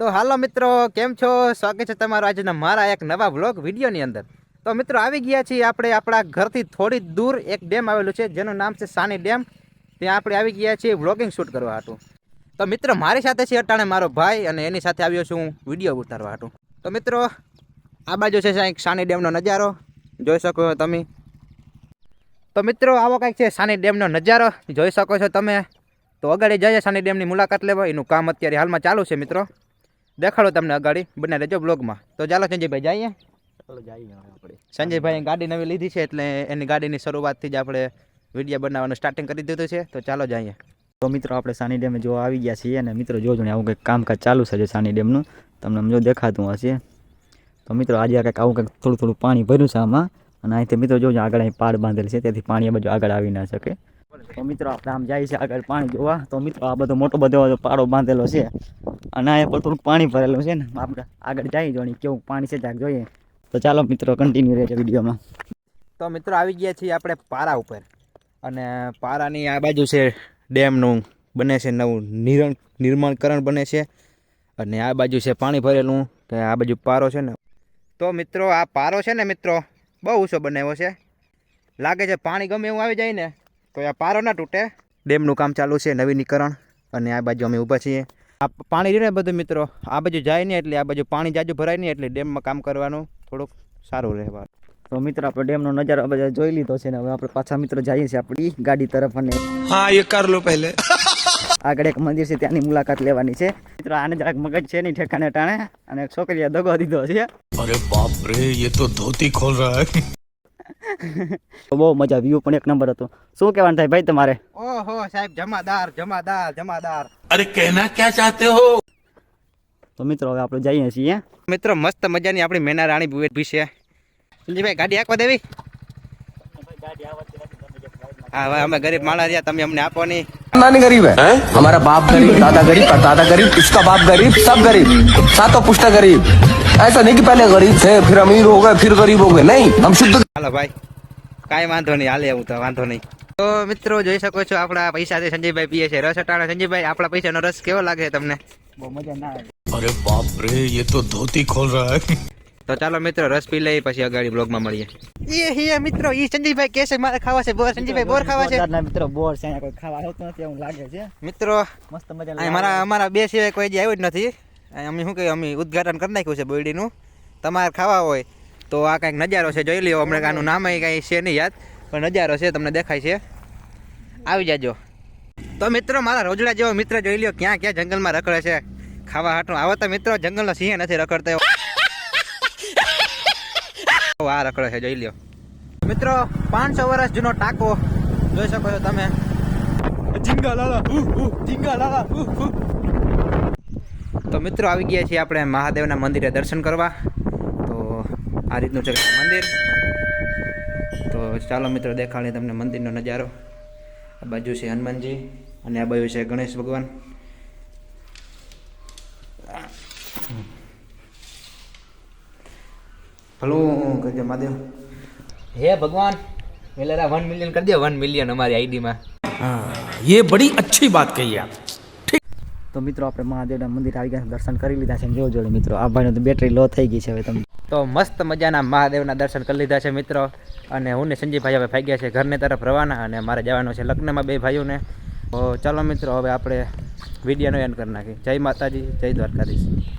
તો હાલો મિત્રો, કેમ છો? સ્વાગત છે તમારું આજના મારા એક નવા વ્લોગ વિડીયોની અંદર. તો મિત્રો, આવી ગયા છીએ આપણે આપણા ઘરથી થોડી દૂર એક ડેમ આવેલું છે, જેનું નામ છે સાની ડેમ. ત્યાં આપણે આવી ગયા છીએ વ્લોગિંગ શૂટ કરવા હતું તો મિત્રો, મારી સાથે છે અટાણે મારો ભાઈ અને એની સાથે આવ્યો છું વીડિયો ઉતારવા હતું તો મિત્રો, આ બાજુ છે સાંઈક સાની ડેમનો નજારો. જોઈ શકો છો તમે. તો મિત્રો, આવો કંઈક છે સાની ડેમનો નજારો. જોઈ શકો છો તમે. તો અગાડી જઈએ સાની ડેમની મુલાકાત લેવા. એનું કામ અત્યારે હાલમાં ચાલુ છે મિત્રો. દેખાડો તમને અગાડી બને રહેજો બ્લોગમાં તો ચાલો સંજયભાઈ જઈએ. સંજયભાઈએ ગાડી નવી લીધી છે એટલે એની ગાડીની શરૂઆતથી જ આપણે વીડિયો બનાવવાનું સ્ટાર્ટિંગ કરી દીધું છે. તો ચાલો જઈએ. તો મિત્રો આપણે સાની ડેમે જો આવી ગયા છીએ અને મિત્રો જો જણે આવું કંઈક કામકાજ ચાલુ છે જે સાની ડેમનું. તમને જો દેખાતું હશે. તો મિત્રો આજે કંઈક આવું કંઈક થોડું થોડું પાણી ભર્યું છે આમાં. અને અહીંથી મિત્રો જો આગળ અહીં પાડ બાંધેલ છે તેથી પાણી બધું બાજુ આગળ આવી ના શકે. તો મિત્રો, આપણે આમ જાય છે આગળ પાણી જોવા. તો મિત્રો, આ બધો મોટો બધો પાડો બાંધેલો છે. અને આ પર થોડુંક પાણી ભરેલું છે ને. આપણે આગળ જઈ જોણી કેવું પાણી છે ત્યાં જોઈએ. તો ચાલો મિત્રો કન્ટિન્યુ રહેજો વિડીયોમાં. તો મિત્રો, આવી ગયા છીએ આપણે પારા ઉપર. અને પારાની આ બાજુ છે ડેમનું, બને છે નવું નિરણ, નિર્માણકરણ બને છે. અને આ બાજુ છે પાણી ભરેલું કે આ બાજુ પારો છે ને. તો મિત્રો, આ પારો છે ને મિત્રો, બહુ ઊંચો બનાવ્યો છે. લાગે છે પાણી ગમે એવું આવી જાય ને. તો આ પારો ના તૂટે. ડેમનું કામ ચાલુ છે નવીનીકરણ અને આ બાજુ અમે ઊભા છીએ. આ પાણી રહ્યું ને બધું મિત્રો? આ બાજુ જાય નહીં એટલે આ બાજુ પાણી જાજુ ભરાય નહીં એટલે ડેમમાં કામ કરવાનું થોડુંક સારું રહેવા તો મિત્ર આપણે ડેમનો નજારો બધા જોઈ લીધો છે ને હવે આપણે પાછા મિત્રો જઈએ છીએ આપણી ગાડી તરફ અને હા એ કર લો પહેલે. આગળ એક મંદિર છે ત્યાંની મુલાકાત લેવાની છે. મિત્રો આને જરાક મગજ છે નહીં ઠેકાને ટાણે. અને છોકરીએ દગો દીધો છે. અરે બાપ રે એ તો ધોતી ખોલ રહા હે. બહુ મજા વ્યૂ પણ એક નંબર હતો શું કહેવાનું થાય ભાઈ તમારે ઓહો સાહેબ જમાદાર જમાદાર જમાદાર अरे कहना क्या चाहते हो તો મિત્રો હવે આપણે જઈએ છીએ મિત્રો મસ્ત મજાની આપણી મેના રાણી બુવેટ ભી છે સંજીભાઈ ગાડી આંકવા દેવી હા હવે અમે ગરીબ માણસ રહ્યા તમે અમને આપો નહીં नानी गरीब है हमारा बाप गरीब दादा गरीब दादा गरीब इसका बाप गरीब सब गरीब सातों पुश्ता गरीब ऐसा नहीं कि पहले गरीब थे फिर अमीर हो गए फिर गरीब हो गए नहीं हम शुद्ध હાલો ભાઈ કાંઈ વાંધો નહીં હાલે એવું તો વાંધો નહીં તો મિત્રો જોઈ શકો છો આપણા પૈસાથી સંજયભાઈ પીએ છે રસ અટાણા સંજયભાઈ આપણા પૈસાનો રસ કેવો લાગે છે તમને બહુ મજા ના આવે अरे बाप रे ये तो धोती खोल रहा है તો ચાલો મિત્રો રસ પી લઈએ પછી અગાડી બ્લોગમાં મળીએ એ હે મિત્રો ઈ સંજયભાઈ કે છે મારે ખાવા છે બોર સંજયભાઈ બોર ખાવા છે જોરદારના મિત્રો બોર છે અહીંયા કોઈ ખાવા આવતું નથી એવું લાગે છે મિત્રો મસ્ત મજા અહીં મારા અમારા બે સિવાય કોઈ જે આવ્યું જ નથી અહીં અમે શું કહ્યું અમે ઉદઘાટન કરી નાખ્યું છે બોયડીનું. તમારે ખાવા હોય તો આ કંઈક નજારો છે, જોઈ લ્યો, હમણાં આનું નામ કાંઈ છે નહીં યાદ, પણ નજારો છે, તમને દેખાય છે. આવી જાજો. તો મિત્રો, મારા રોજડા જેવો મિત્ર જોઈ લ્યો, ક્યાં ક્યાં જંગલમાં રખડે છે. ખાવા હાટું. આવો તો મિત્રો, જંગલનો સિંહ નથી રખડતો. આ રખડે છે, જોઈ લ્યો. મિત્રો, પાંચસો વર્ષ જૂનો ટાંકો જોઈ શકો છો તમે. ઝીંગા લાલા ઝીંગા લાલા. તો મિત્રો આવી ગયા છીએ આપણે મહાદેવના મંદિરે દર્શન કરવા તો આ રીતનું છે મંદિર તો ચાલો મિત્રો દેખાડીએ તમને મંદિરનો નજારો આ બાજુ છે હનુમાનજી અને આ બાજુ છે ગણેશ ભગવાન ભલું કરજો મહાદેવ હે ભગવાન વેલેરા વન મિલિયન કરી દો વન મિલિયન અમારી આઈડીમાં ये बड़ी अच्छी बात कही आप તો મિત્રો આપણે મહાદેવના મંદિર આવી ગયા દર્શન કરી લીધા છે જો જોડે મિત્રો, આ ભાઈનો તો બેટરી લો થઈ ગઈ છે હવે તમે તો મસ્ત મજાના મહાદેવના દર્શન કરી લીધા છે મિત્રો, અને હું ને સંજયભાઈ હવે ભાગ્યા છે ઘરને તરફ રવાના અને મારે જવાનું છે લગ્નમાં બે ભાઈઓને. તો ચાલો મિત્રો, હવે આપણે વિડીયોનો એન્ડ કરી નાખીએ. જય માતાજી, જય દ્વારકાધીશ.